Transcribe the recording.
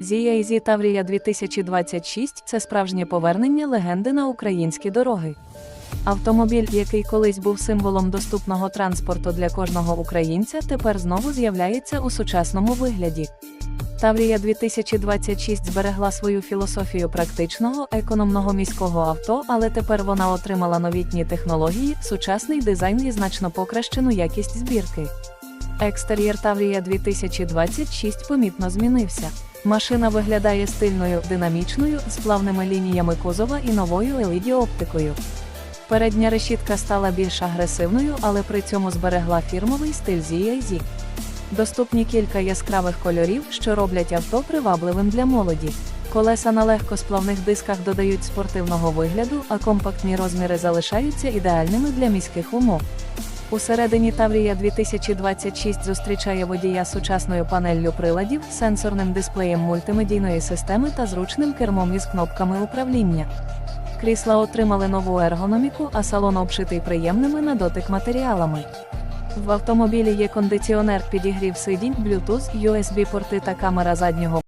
ZAZ Таврія 2026 це справжнє повернення легенди на українські дороги. Автомобіль, який колись був символом доступного транспорту для кожного українця, тепер знову з'являється у сучасному вигляді. Таврія 2026 зберегла свою філософію практичного, економного міського авто, але тепер вона отримала новітні технології, сучасний дизайн і значно покращену якість збірки. Екстер'єр Таврія 2026 помітно змінився. Машина виглядає стильною, динамічною, з плавними лініями кузова і новою LED-оптикою. Передня решітка стала більш агресивною, але при цьому зберегла фірмовий стиль ZAZ. Доступні кілька яскравих кольорів, що роблять авто привабливим для молоді. Колеса на легкосплавних дисках додають спортивного вигляду, а компактні розміри залишаються ідеальними для міських умов. Усередині Таврія 2026 зустрічає водія сучасною панеллю приладів, сенсорним дисплеєм мультимедійної системи та зручним кермом із кнопками управління. Крісла отримали нову ергономіку, а салон обшитий приємними на дотик матеріалами. В автомобілі є кондиціонер, підігрів сидінь, Bluetooth, USB-порти та камера заднього